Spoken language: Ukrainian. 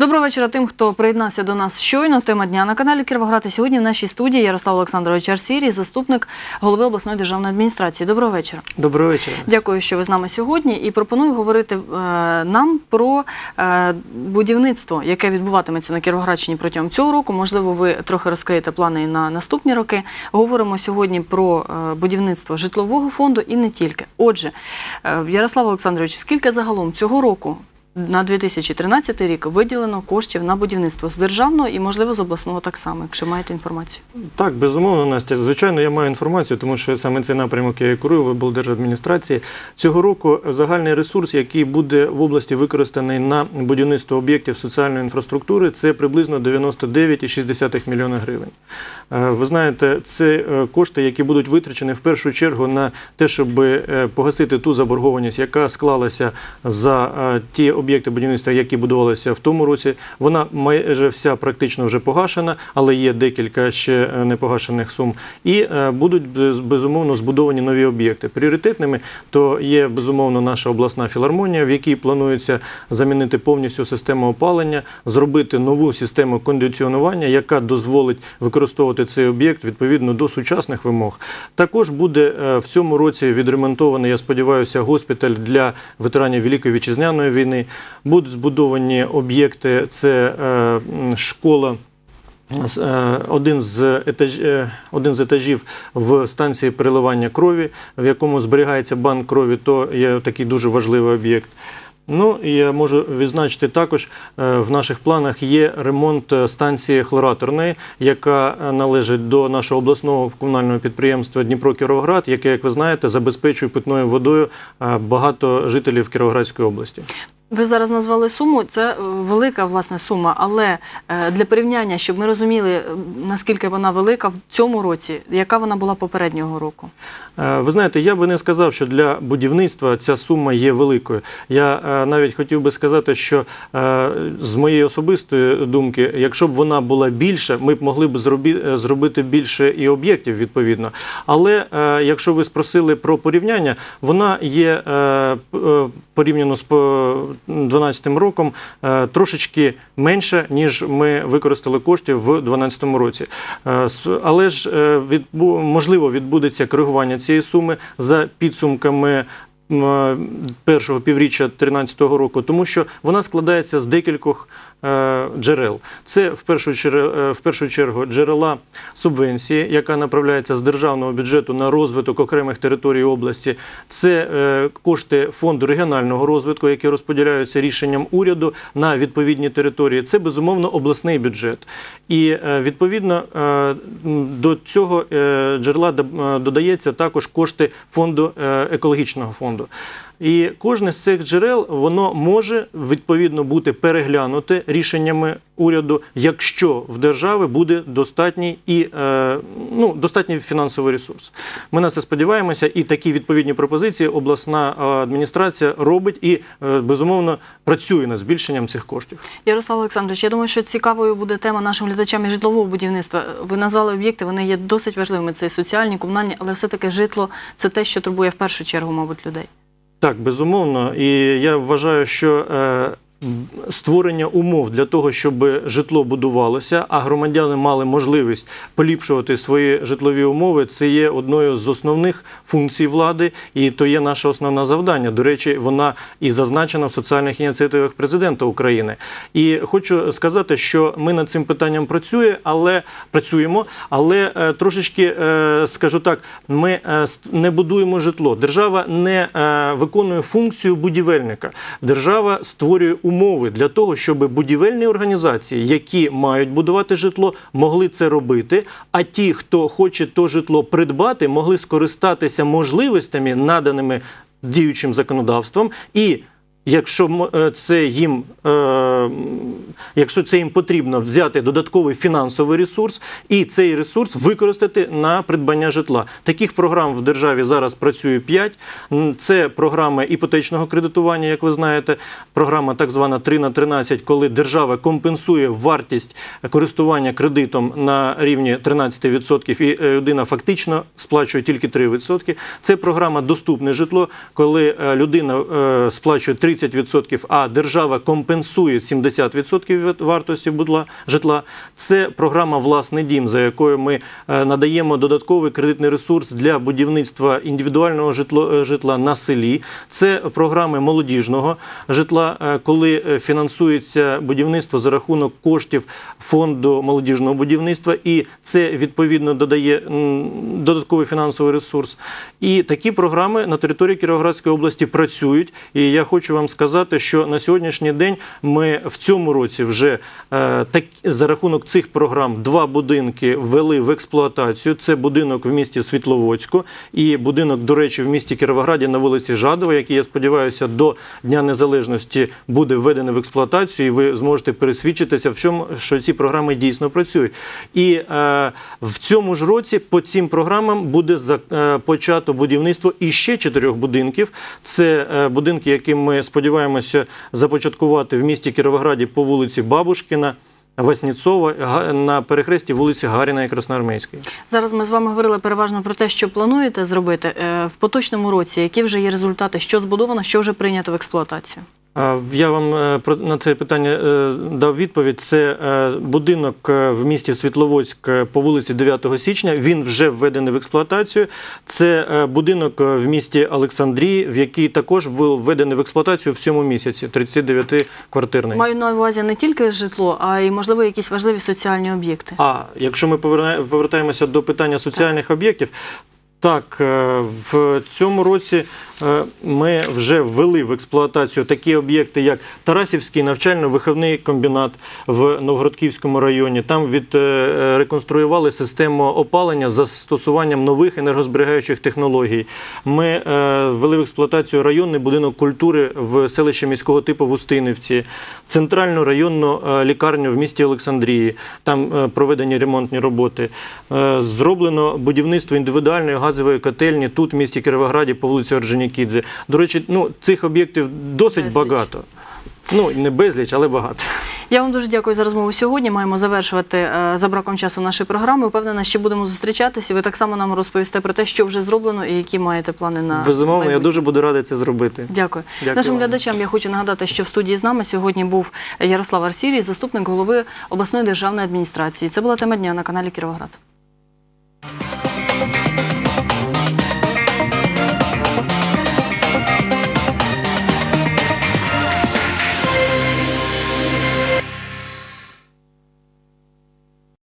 Доброго вечора тим, хто приєднався до нас щойно. Тема дня на каналі Кіровоград. І сьогодні в нашій студії Ярослав Олександрович Арсірій, заступник голови обласної державної адміністрації. Доброго вечора. Доброго вечора. Дякую, що ви з нами сьогодні. І пропоную говорити е, нам про е, будівництво, яке відбуватиметься на Кіровоградщині протягом цього року. Можливо, ви трохи розкриєте плани на наступні роки. Говоримо сьогодні про е, будівництво житлового фонду і не тільки. Отже, е, Ярослав Олександрович, скільки загалом цього року? На 2013 рік виділено коштів на будівництво з державного і, можливо, з обласного так само, якщо маєте інформацію. Так, безумовно, Настя. Звичайно, я маю інформацію, тому що саме цей напрямок я і курую в облдержадміністрації. Цього року загальний ресурс, який буде в області використаний на будівництво об'єктів соціальної інфраструктури, це приблизно 99,6 мільйона гривень. Е, Ви знаєте, це е, кошти, які будуть витрачені в першу чергу на те, щоб е, погасити ту заборгованість, яка склалася за ті об'єкти будівництва, які будувалися в тому році. Вона майже вся практично вже погашена, але є декілька ще е, непогашених сум. І е, будуть безумовно збудовані нові об'єкти. Пріоритетними то є безумовно наша обласна філармонія, в якій планується замінити повністю систему опалення, зробити нову систему кондиціонування, яка дозволить використовувати цей об'єкт відповідно до сучасних вимог. Також буде е, в цьому році відремонтований, я сподіваюся, госпіталь для ветеранів Великої вітчизняної війни. Будуть збудовані об'єкти. Це е, школа. Е, Один з, етаж, е, один з етажів в станції переливання крові, в якому зберігається банк крові, то є такий дуже важливий об'єкт. Ну, і я можу відзначити також в наших планах є ремонт станції хлораторної, яка належить до нашого обласного комунального підприємства Дніпро Кіровоград, яке, як ви знаєте, забезпечує питною водою багато жителів Кіровоградської області. Ви зараз назвали суму. Це е, велика власне сума, але е, для порівняння, щоб ми розуміли, наскільки вона велика в цьому році, яка вона була попереднього року. Е, Ви знаєте, я би не сказав, що для будівництва ця сума є великою. Я навіть хотів би сказати, що з моєї особистої думки, якщо б вона була більша, ми б могли б зробити більше і об'єктів відповідно. Але якщо ви спросили про порівняння, вона є порівняно з 2012 роком е, трошечки менше ніж ми використали коштів в 2012 році. Е, Але ж е, можливо відбудеться коригування цієї суми за підсумками. М, Першого півріччя 2013 року, тому що вона складається з декількох е, джерел. Це в першу чергу, першу чергу джерела субвенції, яка направляється з державного бюджету на розвиток окремих територій області. Це е, кошти фонду регіонального розвитку, які розподіляються рішенням уряду на відповідні території. Це безумовно обласний бюджет. І е, відповідно е, до цього е, джерела е, додається також кошти фонду е, екологічного фонду. mundo. І кожне з цих джерел воно може відповідно бути переглянуте рішеннями уряду, якщо в держави буде достатній і е, ну, достатній фінансовий ресурс. Ми на це сподіваємося, і такі відповідні пропозиції обласна е, адміністрація робить і е, безумовно працює над збільшенням цих коштів. Ярослав Олександрович, я думаю, що цікавою буде тема нашим глядачам і житлового будівництва. Ви назвали об'єкти, вони є досить важливими. Це і соціальні, комунальні, але все-таки житло це те, що турбує в першу чергу, мабуть, людей. Так, безумовно. І я вважаю, що е, створення умов для того, щоб житло будувалося, а громадяни мали можливість поліпшувати свої житлові умови, це є одною з основних функцій влади, і то є наше основне завдання. До речі, вона і зазначена в соціальних ініціативах президента України. І хочу сказати, що ми над цим питанням працює, але працюємо, але е, трошечки е, скажу так, ми е, не будуємо житло. Держава не виконує функцію будівельника. Держава створює умови для того, щоб будівельні організації, які мають будувати житло, могли це робити. А ті, хто хоче то житло придбати, могли скористатися можливостями, наданими діючим законодавством, і Якщо е, це їм, е, якщо це їм потрібно взяти додатковий фінансовий ресурс і цей ресурс використати на придбання житла. Таких програм в державі зараз працює 5. Це програми іпотечного кредитування, як ви знаєте, програма так звана 3 на 13, коли держава компенсує вартість користування кредитом на рівні 13% і е, людина фактично сплачує тільки 3%. Це програма Доступне житло, коли людина сплачує 30 30%, а держава компенсує 70% вартості будла- житла. Це програма Власний дім, за якою ми е, надаємо додатковий кредитний ресурс для будівництва індивідуального житло, е, житла на селі. Це програми молодіжного житла, е, коли фінансується будівництво за рахунок коштів фонду молодіжного будівництва, і це відповідно додає додатковий фінансовий ресурс. І такі програми на території Кіровоградської області працюють. І я хочу вам сказати, що на сьогоднішній день ми в цьому році вже е, так, за рахунок цих програм два будинки ввели в експлуатацію. Це будинок в місті Світловодську і будинок, до речі, в місті Кіровограді на вулиці Жадова, який я сподіваюся до Дня Незалежності буде введений в експлуатацію, і ви зможете пересвідчитися в чому, що ці програми дійсно працюють. І е, в цьому ж році по цим програмам буде за, е, почато будівництво іще чотирьох будинків. Це е, будинки, які ми сподіваємося започаткувати в місті Кіровограді по вулиці Бабушкіна. Васніцова на перехресті вулиці Гаріна і Красноармейської. Зараз ми з вами говорили переважно про те, що плануєте зробити Е, в поточному році. Які вже є результати, що збудовано, що вже прийнято в експлуатацію? Я вам е, на це питання е, дав відповідь. Це е, будинок в місті Світловодськ по вулиці 9 січня. Він вже введений в експлуатацію. Це будинок в місті Олександрії, в який також був введений в експлуатацію в цьому місяці, 39-квартирний. Маю на увазі не тільки житло, а й можливо якісь важливі соціальні об'єкти. А якщо ми повертаємося до питання соціальних об'єктів, так е, в цьому році е, ми вже ввели в експлуатацію такі об'єкти, як Тарасівський навчально-виховний комбінат в Новгородківському районі. Там від е, систему опалення з застосуванням нових енергозберігаючих технологій. Ми ввели в експлуатацію районний будинок культури в селищі міського типу в Устинівці, центральну районну лікарню в місті Олександрії. Там проведені ремонтні роботи. Зроблено будівництво індивідуальної газової котельні тут, в місті Кіровограді, по вулиці Орджонікідзе. До речі, ну, цих об'єктів досить Безліч. багато. Ну, не безліч, але багато. Я вам дуже дякую за розмову сьогодні. Маємо завершувати е, за браком часу нашої програми. Впевнена, ще будемо зустрічатися. Ви так само нам розповісте про те, що вже зроблено і які маєте плани на Безумовно, я дуже буду радий це зробити. Дякую. Дякую Нашим вам. глядачам я хочу нагадати, що в студії з нами сьогодні був Ярослав Арсірій, заступник голови обласної державної адміністрації. Це була тема дня на каналі Кіровоград.